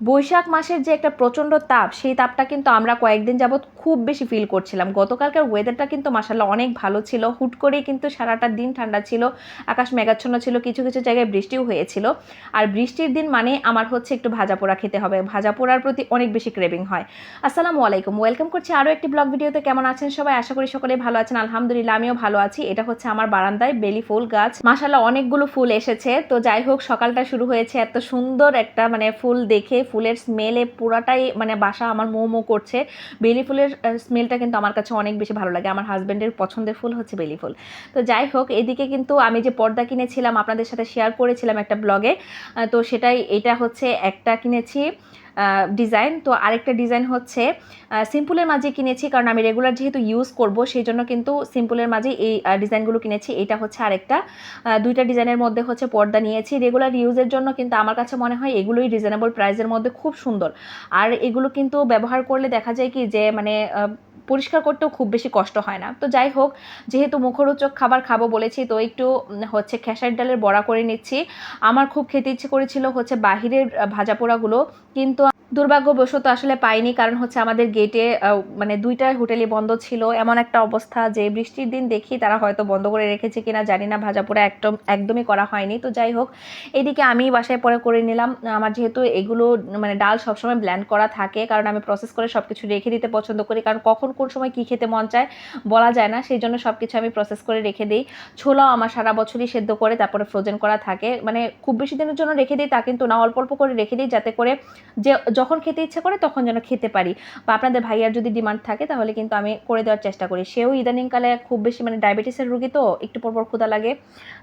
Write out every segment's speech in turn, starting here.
বৈশাখ মাসের যে একটা প্রচণ্ড তাপ, সেই তাপটা কিন্তু আমরা কয়েকদিন যাবৎ খুব বেশি ফিল করছিলাম। গতকালকার ওয়েদারটা কিন্তু মাসাল্লাহ অনেক ভালো ছিল। হুট করেই কিন্তু সারাটা দিন ঠান্ডা ছিল, আকাশ মেঘাচ্ছন্ন ছিল, কিছু কিছু জায়গায় বৃষ্টিও হয়েছিল। আর বৃষ্টির দিন মানে আমার হচ্ছে একটু ভাজা পোড়া খেতে হবে। ভাজা পোড়ার প্রতি অনেক বেশি ক্রেভিং হয়। আসসালামু আলাইকুম ওয়েলকাম করছি আরও একটি ব্লগ ভিডিওতে। কেমন আছেন সবাই? আশা করি সকলে ভালো আছেন। আলহামদুলিল্লাহ, আমিও ভালো আছি। এটা হচ্ছে আমার বারান্দায় বেলি ফুল গাছ। মাসাল্লাহ অনেকগুলো ফুল এসেছে। তো যাই হোক, সকালটা শুরু হয়েছে। এত সুন্দর একটা মানে ফুল দেখে ফুলের স্মেলে পুরাটাই মানে বাসা আমার মো মো করছে। বেলি ফুলের স্মেলটা কিন্তু আমার কাছে অনেক বেশি ভালো লাগে। আমার হাজব্যান্ডের পছন্দের ফুল হচ্ছে বেলি ফুল। তো যাই হোক, এদিকে কিন্তু আমি যে পর্দা কিনেছিলাম, আপনাদের সাথে শেয়ার করেছিলাম একটা ব্লগে তো সেটাই, এটা হচ্ছে একটা কিনেছি। ডিজাইন তো আরেকটা ডিজাইন হচ্ছে সিম্পলের মাঝে কিনেছি, কারণ আমি রেগুলার যেহেতু ইউজ করব, সেই জন্য কিন্তু সিম্পলের মাঝে এই ডিজাইনগুলো কিনেছি। এটা হচ্ছে আরেকটা। দুইটা ডিজাইনের মধ্যে হচ্ছে পর্দা নিয়েছি। রেগুলার ইউজের জন্য কিন্তু আমার কাছে মনে হয় এগুলোই রিজনেবল প্রাইসের মধ্যে খুব সুন্দর। আর এগুলো কিন্তু ব্যবহার করলে দেখা যায় কি যে মানে পরিষ্কার করতেও খুব বেশি কষ্ট হয় না। তো যাই হোক, যেহেতু মুখরোচক খাবার খাব বলেছি, তো একটু হচ্ছে খেসার ডালের বড়া করে নিচ্ছি। আমার খুব খেতে ইচ্ছে করেছিল হচ্ছে বাহিরের ভাজা পোড়াগুলো, কিন্তু দুর্ভাগ্যবশত আসলে পাইনি, কারণ হচ্ছে আমাদের গেটে মানে দুইটা হোটেলই বন্ধ ছিল। এমন একটা অবস্থা যে বৃষ্টির দিন দেখি তারা হয়তো বন্ধ করে রেখেছে কিনা জানি না ভাজা পোড়া একদম, একদমই করা হয়নি। তো যাই হোক, এদিকে আমি বাসায় পরে করে নিলাম। আমার যেহেতু এগুলো মানে ডাল সবসময় ব্ল্যান্ড করা থাকে, কারণ আমি প্রসেস করে সব কিছু রেখে দিতে পছন্দ করি। কারণ কখন কোন সময় কী খেতে মন চায় বলা যায় না, সেই জন্য সব কিছু আমি প্রসেস করে রেখে দিই। ছোলাও আমার সারা বছরই সেদ্ধ করে, তারপরে ফ্রোজেন করা থাকে। মানে খুব বেশি দিনের জন্য রেখে দিই তা কিন্তু না, অল্প অল্প করে রেখে দিই যাতে করে যে যখন খেতে ইচ্ছা করে তখন যেন খেতে পারি। বা আপনাদের ভাইয়ার যদি ডিমান্ড থাকে তাহলে কিন্তু আমি করে দেওয়ার চেষ্টা করি। সেও ইদানিংকালে খুব বেশি মানে ডায়াবেটিসের রুগী তো, একটু পরপর ক্ষুদা লাগে।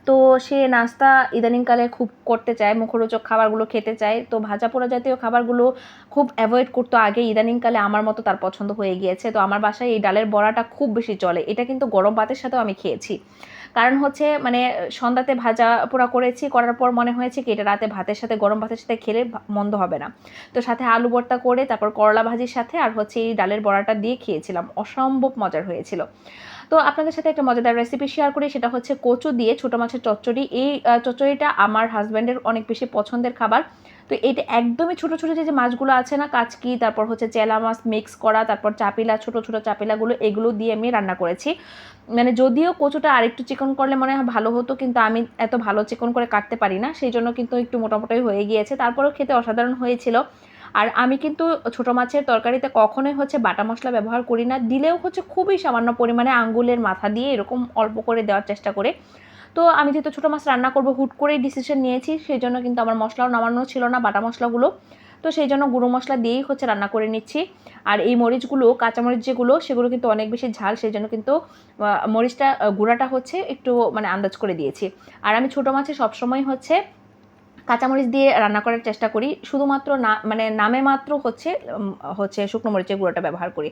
তো সে নাস্তা ইদানিংকালে খুব করতে চায়, মুখরোচক খাবারগুলো খেতে চায়। তো ভাজা পোড়া জাতীয় খাবারগুলো খুব অ্যাভয়েড করতো আগে, ইদানিংকালে আমার মতো তার পছন্দ হয়ে গিয়েছে। তো আমার বাসায় এই ডালের বড়াটা খুব বেশি চলে। এটা কিন্তু গরম ভাতের সাথেও আমি খেয়েছি। কারণ হচ্ছে মানে সন্ধ্যাতে ভাজা পোড়া করেছি, করার পর মনে হয়েছে কি, এটা রাতে ভাতের সাথে, গরম ভাতের সাথে খেলে মন্দ হবে না। তো সাথে আলু ভর্তা করে, তারপর করলা ভাজির সাথে, আর হচ্ছে এই ডালের বড়াটা দিয়ে খেয়েছিলাম। অসম্ভব মজার হয়েছিল। তো আপনাদের সাথে একটা মজাদার রেসিপি শেয়ার করি, সেটা হচ্ছে কচু দিয়ে ছোটো মাছের চচ্চড়ি। এই চচ্চড়িটা আমার হাজব্যান্ডের অনেক বেশি পছন্দের খাবার। তো এটা একদমই ছোটো ছোটো যে মাছগুলো আছে না, কাচকি, তারপর হচ্ছে চেলা মাছ মিক্স করা, তারপর চাপিলা, ছোটো ছোটো চাপিলাগুলো, এগুলো দিয়ে আমি রান্না করেছি। মানে যদিও কচুটা আরেকটু চিকন করলে মনে হয় ভালো হতো, কিন্তু আমি এত ভালো চিকন করে কাটতে পারি না, সেই জন্য কিন্তু একটু মোটামুটি হয়ে গিয়েছে। তারপরেও খেতে অসাধারণ হয়েছিল। আর আমি কিন্তু ছোটো মাছের তরকারিতে কখনোই হচ্ছে বাটা মশলা ব্যবহার করি না, দিলেও হচ্ছে খুবই সামান্য পরিমাণে আঙ্গুলের মাথা দিয়ে এরকম অল্প করে দেওয়ার চেষ্টা করে। তো আমি যেহেতু ছোটো মাছ রান্না করব, হুট করেই ডিসিশন নিয়েছি সেই জন্য কিন্তু আমার মশলাও নামানো ছিল না, বাটা মশলাগুলো। তো সেই জন্য গুঁড়ো মশলা দিয়েই হচ্ছে রান্না করে নিচ্ছি। আর এই মরিচগুলো, কাঁচামরিচ যেগুলো, সেগুলো কিন্তু অনেক বেশি ঝাল সেই জন্য কিন্তু মরিচটা গুঁড়াটা হচ্ছে একটু মানে আন্দাজ করে দিয়েছি। আর আমি ছোটো মাছে সবসময় হচ্ছে কাঁচামরিচ দিয়ে রান্না করার চেষ্টা করি। শুধুমাত্র না মানে নামে মাত্র হচ্ছে হচ্ছে শুকনো মরিচের গুঁড়োটা ব্যবহার করি।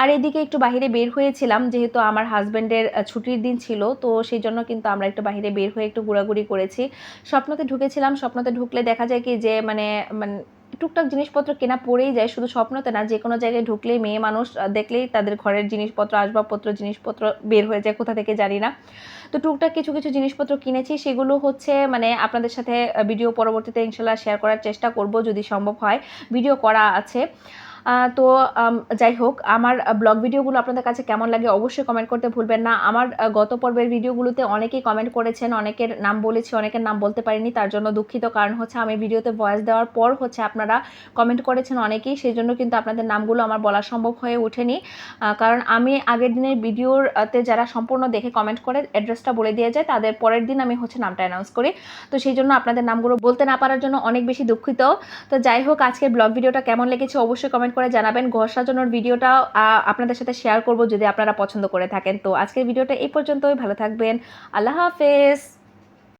আর এদিকে একটু বাহিরে বের হয়েছিলাম, যেহেতু আমার হাজব্যান্ডের ছুটির দিন ছিল, তো সেই জন্য কিন্তু আমরা একটু বাহিরে বের হয়ে একটু ঘোরাঘুরি করেছি। স্বপ্নতে ঢুকেছিলাম, স্বপ্নতে ঢুকলে দেখা যায় কি যে মানে মানে টুকটাক জিনিসপত্র কেনা পড়েই যায়, শুধু স্বপ্নতে না যে কোনো জায়গায় ঢুকলেই মেয়ে মানুষ দেখলেই তাদের ঘরের জিনিসপত্র, আসবাবপত্র, জিনিসপত্র বের হয়ে যায়, কোথা থেকে জানি না। তো টুকটাক কিছু কিছু জিনিসপত্র কিনেছি, সেগুলো হচ্ছে মানে আপনাদের সাথে ভিডিও পরবর্তীতে ইনশাল্লাহ শেয়ার করার চেষ্টা করব যদি সম্ভব হয়। ভিডিও করা আছে। তো যাই হোক, আমার ব্লগ ভিডিওগুলো আপনাদের কাছে কেমন লাগে অবশ্যই কমেন্ট করতে ভুলবেন না। আমার গত পর্বের ভিডিওগুলোতে অনেকেই কমেন্ট করেছেন, অনেকের নাম বলেছি, অনেকের নাম বলতে পারিনি, তার জন্য দুঃখিত। কারণ হচ্ছে, আমি ভিডিওতে ভয়েস দেওয়ার পর হচ্ছে আপনারা কমেন্ট করেছেন অনেকেই, সেই জন্য কিন্তু আপনাদের নামগুলো আমার বলা সম্ভব হয়ে ওঠেনি। কারণ আমি আগের দিনের ভিডিওতে যারা সম্পূর্ণ দেখে কমেন্ট করে অ্যাড্রেসটা বলে দিয়ে যায়, তাদের পরের দিন আমি হচ্ছে নামটা অ্যানাউন্স করি। তো সেই জন্য আপনাদের নামগুলো বলতে না পারার জন্য অনেক বেশি দুঃখিত। তো যাই হোক, আজকের ব্লগ ভিডিওটা কেমন লেগেছে অবশ্যই কমেন্ট কমেন্ট করে জানাবেন। ঘর সাজানোর ভিডিওটা আপনাদের সাথে শেয়ার করব যদি আপনারা পছন্দ করে থাকেন। তো আজকের ভিডিওটা এই পর্যন্তই। ভালো থাকবেন। আল্লাহ হাফেজ।